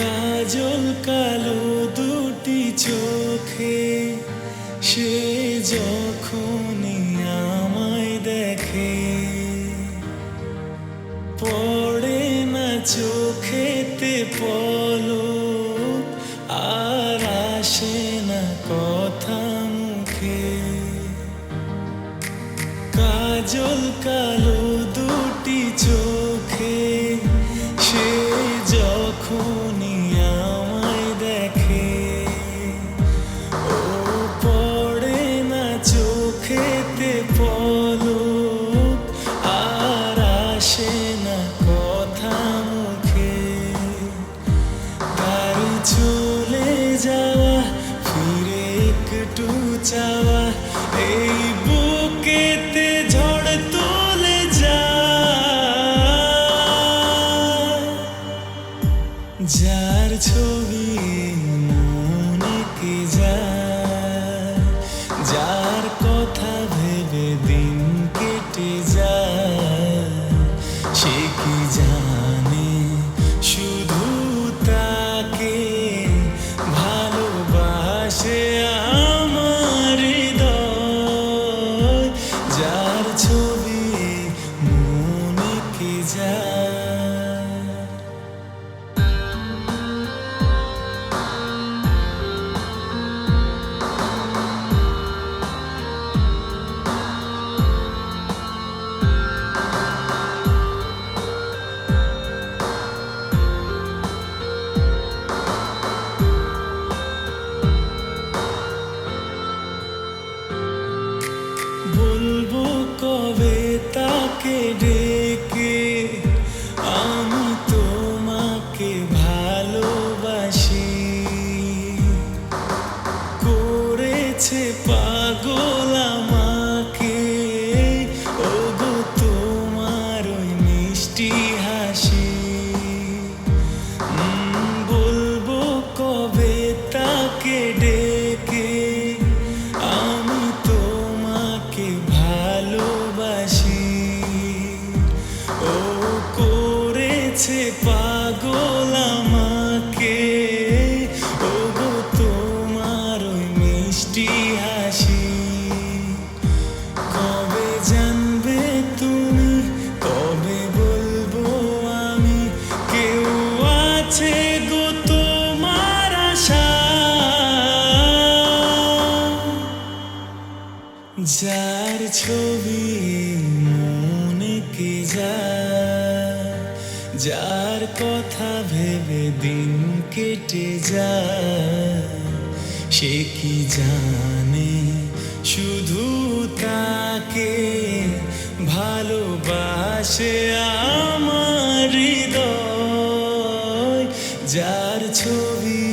কাজল কালো দুটি চোখে, সে যখনই আমায় দেখে, পড়ে না চোখেতে পলো আর আসে না কথা মুখে। কাজল কালো যাওয়া ফিরে একটু চাওয়া এই বুকেতে ঝড় তোলে যা। যার ছবি বলব কবে তাকে ডেকে? আমি তোমাকে ভালোবাসি। করেছে পাগল করেছে পাগল আমাকে। ও গো তোমার ওই মিষ্টি হাসি। কবে জানবে তুমি? কবে বলব আমি? কেউ আছে গো তোমার আশা। যার ছবি যার কথা ভেবে দিন কেটে যায়, সে কি জানে? শুধু তাকে ভালোবাসে আমার হৃদয়, যার ছবি